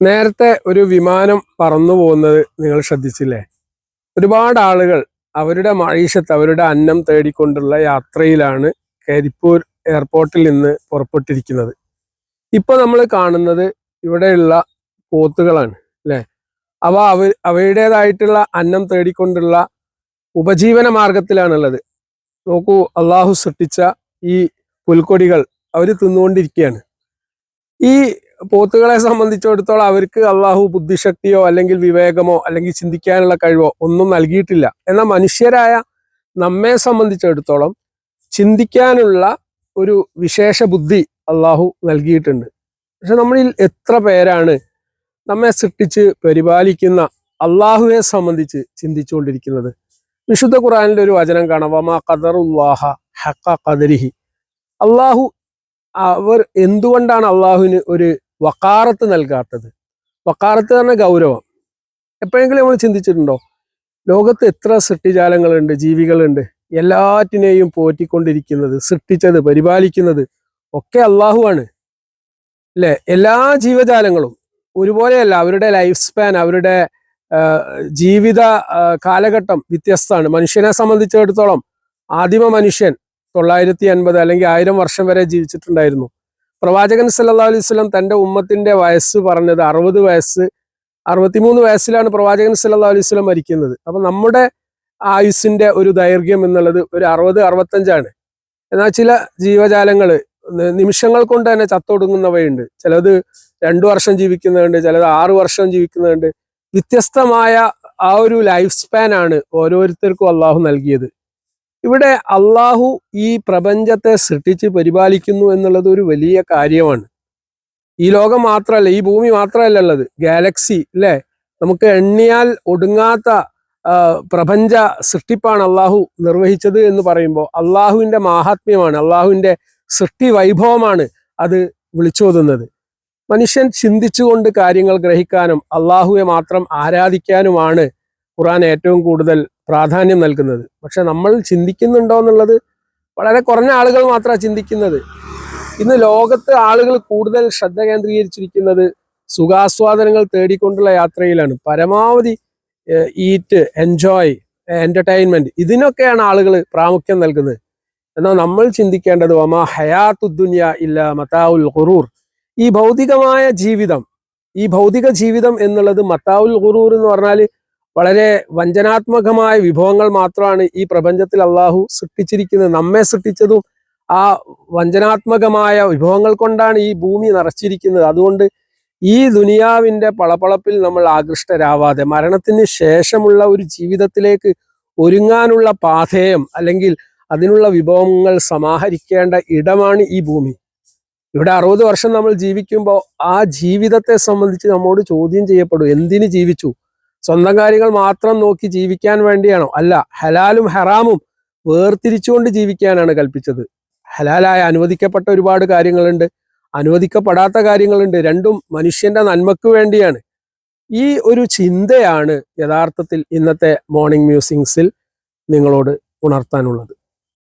നേരത്തെ ഒരു വിമാനം പറന്നു പോകുന്നത് നിങ്ങൾ ശ്രദ്ധിച്ചില്ലേ? ഒരുപാട് ആളുകൾ അവരുടെ മഴീഷത്ത് അവരുടെ അന്നം തേടിക്കൊണ്ടുള്ള യാത്രയിലാണ് കരിപ്പൂർ എയർപോർട്ടിൽ നിന്ന് പുറപ്പെട്ടിരിക്കുന്നത്. ഇപ്പൊ നമ്മൾ കാണുന്നത് ഇവിടെയുള്ള പോത്തുകളാണ് അല്ലെ? അവ അവ അവയുടേതായിട്ടുള്ള അന്നം തേടിക്കൊണ്ടുള്ള ഉപജീവന മാർഗത്തിലാണുള്ളത്. നോക്കൂ അള്ളാഹു സൃഷ്ടിച്ച ഈ പുൽക്കൊടികൾ അവർ തിന്നുകൊണ്ടിരിക്കുകയാണ്. ഈ പോത്തുകളെ സംബന്ധിച്ചിടത്തോളം അവർക്ക് അള്ളാഹു ബുദ്ധിശക്തിയോ അല്ലെങ്കിൽ വിവേകമോ അല്ലെങ്കിൽ ചിന്തിക്കാനുള്ള കഴിവോ ഒന്നും നൽകിയിട്ടില്ല. എന്നാൽ മനുഷ്യരായ നമ്മെ സംബന്ധിച്ചിടത്തോളം ചിന്തിക്കാനുള്ള ഒരു വിശേഷ ബുദ്ധി അള്ളാഹു നൽകിയിട്ടുണ്ട്. പക്ഷെ നമ്മളിൽ എത്ര പേരാണ് നമ്മെ സൃഷ്ടിച്ച് പരിപാലിക്കുന്ന അള്ളാഹുവെ സംബന്ധിച്ച് ചിന്തിച്ചുകൊണ്ടിരിക്കുന്നത്? വിശുദ്ധ ഖുറാനിന്റെ ഒരു വചനം കാണാം. ഖദറുല്ലാഹ ഹക്ക ഖദരിഹി. അള്ളാഹു അവർ എന്തുകൊണ്ടാണ് അള്ളാഹുവിന് ഒരു വക്കാറത്ത് നൽകാത്തത്. വക്കാറത്ത് പറഞ്ഞ ഗൗരവം. എപ്പോഴെങ്കിലും നമ്മൾ ചിന്തിച്ചിട്ടുണ്ടോ? ലോകത്ത് എത്ര സൃഷ്ടിജാലങ്ങളുണ്ട് ജീവികളുണ്ട്. എല്ലാറ്റിനെയും പോറ്റിക്കൊണ്ടിരിക്കുന്നത് സൃഷ്ടിച്ചത് പരിപാലിക്കുന്നത് ഒക്കെ അള്ളാഹുവാണ് അല്ലെ? എല്ലാ ജീവജാലങ്ങളും. ഒരുപോലെയല്ല അവരുടെ ലൈഫ് സ്പാൻ അവരുടെ ജീവിത കാലഘട്ടം വ്യത്യസ്തമാണ്. മനുഷ്യനെ സംബന്ധിച്ചിടത്തോളം ആദിമ മനുഷ്യൻ തൊള്ളായിരത്തി അൻപത് അല്ലെങ്കിൽ ആയിരം വർഷം വരെ ജീവിച്ചിട്ടുണ്ടായിരുന്നു. പ്രവാചകൻ സല്ലാ അലൈഹി സ്വലം തന്റെ ഉമ്മത്തിന്റെ വയസ്സ് പറഞ്ഞത് അറുപത് വയസ്സ് അറുപത്തിമൂന്ന് വയസ്സിലാണ് പ്രവാചകൻ സല്ലാ അലൈഹി സ്വലം മരിക്കുന്നത്. അപ്പൊ നമ്മുടെ ആയുസ്സിന്റെ ഒരു ദൈർഘ്യം എന്നുള്ളത് ഒരു അറുപത് അറുപത്തഞ്ചാണ്. എന്നാൽ ചില ജീവജാലങ്ങൾ നിമിഷങ്ങൾ കൊണ്ട് തന്നെ ചത്തൊടുങ്ങുന്നവയുണ്ട്. ചിലത് രണ്ടു വർഷം ജീവിക്കുന്നുണ്ട് ചിലത് ആറു വർഷം ജീവിക്കുന്നുണ്ട് വ്യത്യസ്തമായ ആ ഒരു ലൈഫ് സ്പാൻ ആണ് ഓരോരുത്തർക്കും അള്ളാഹു നൽകിയത്. ഇവിടെ അള്ളാഹു ഈ പ്രപഞ്ചത്തെ സൃഷ്ടിച്ച് പരിപാലിക്കുന്നു എന്നുള്ളത് ഒരു വലിയ കാര്യമാണ്. ഈ ലോകം മാത്രമല്ല ഈ ഭൂമി മാത്രമല്ല ഉള്ളത്. ഗാലക്സി അല്ലേ നമുക്ക് എണ്ണിയാൽ ഒടുങ്ങാത്ത പ്രപഞ്ച സൃഷ്ടിപ്പാണ് അള്ളാഹു നിർവഹിച്ചത് എന്ന് പറയുമ്പോൾ അള്ളാഹുവിന്റെ മാഹാത്മ്യമാണ് അള്ളാഹുവിന്റെ സൃഷ്ടി വൈഭവമാണ് അത് വിളിച്ചോതുന്നത്. മനുഷ്യൻ ചിന്തിച്ചുകൊണ്ട് കാര്യങ്ങൾ ഗ്രഹിക്കാനും അള്ളാഹുവെ മാത്രം ആരാധിക്കാനുമാണ് ഖുറാൻ ഏറ്റവും കൂടുതൽ പ്രാധാന്യം നൽകുന്നത്. പക്ഷെ നമ്മൾ ചിന്തിക്കുന്നുണ്ടോ എന്നുള്ളത് വളരെ കുറഞ്ഞ ആളുകൾ മാത്രമാണ് ചിന്തിക്കുന്നത്. ഇന്ന് ലോകത്ത് ആളുകൾ കൂടുതൽ ശ്രദ്ധ കേന്ദ്രീകരിച്ചിരിക്കുന്നത് സുഖാസ്വാദനങ്ങൾ തേടിക്കൊണ്ടുള്ള യാത്രയിലാണ്. പരമാവധി ഈറ്റ് എൻജോയ് എന്റർടൈൻമെന്റ് ഇതിനൊക്കെയാണ് ആളുകൾ പ്രാമുഖ്യം നൽകുന്നത്. എന്നാൽ നമ്മൾ ചിന്തിക്കേണ്ടത് ഒമാ ഹയാത്തുദ്ദുന്യ ഇല്ല മതാവുൽ ഖുറൂർ ഈ ഭൗതികമായ ജീവിതം ഈ ഭൗതിക ജീവിതം എന്നുള്ളത് മത്താവുൽ ഖുറൂർ എന്ന് പറഞ്ഞാൽ വളരെ വഞ്ചനാത്മകമായ വിഭവങ്ങൾ മാത്രമാണ് ഈ പ്രപഞ്ചത്തിൽ അള്ളാഹു സൃഷ്ടിച്ചിരിക്കുന്നത്. നമ്മെ സൃഷ്ടിച്ചതും ആ വഞ്ചനാത്മകമായ വിഭവങ്ങൾ കൊണ്ടാണ് ഈ ഭൂമി നിറച്ചിരിക്കുന്നത്. അതുകൊണ്ട് ഈ ദുനിയാവിന്റെ പളപ്പളപ്പിൽ നമ്മൾ ആകൃഷ്ടരാവാതെ മരണത്തിന് ശേഷമുള്ള ഒരു ജീവിതത്തിലേക്ക് ഒരുങ്ങാനുള്ള പാഥേയം അല്ലെങ്കിൽ അതിനുള്ള വിഭവങ്ങൾ സമാഹരിക്കേണ്ട ഇടമാണ് ഈ ഭൂമി. ഇവിടെ അറുപത് വർഷം നമ്മൾ ജീവിക്കുമ്പോൾ ആ ജീവിതത്തെ സംബന്ധിച്ച് നമ്മോട് ചോദ്യം ചെയ്യപ്പെടും. എന്തിനു ജീവിച്ചു? സ്വന്തം കാര്യങ്ങൾ മാത്രം നോക്കി ജീവിക്കാൻ വേണ്ടിയാണോ? അല്ല ഹലാലും ഹറാമും വേർതിരിച്ചുകൊണ്ട് ജീവിക്കാനാണ് കൽപ്പിച്ചത്. ഹലാലായ അനുവദിക്കപ്പെട്ട ഒരുപാട് കാര്യങ്ങളുണ്ട്. അനുവദിക്കപ്പെടാത്ത കാര്യങ്ങളുണ്ട്. രണ്ടും മനുഷ്യന്റെ നന്മക്ക് വേണ്ടിയാണ്. ഈ ഒരു ചിന്തയാണ് യഥാർത്ഥത്തിൽ ഇന്നത്തെ മോർണിംഗ് മ്യൂസിങ്സിൽ നിങ്ങളോട് ഉണർത്താനുള്ളത്.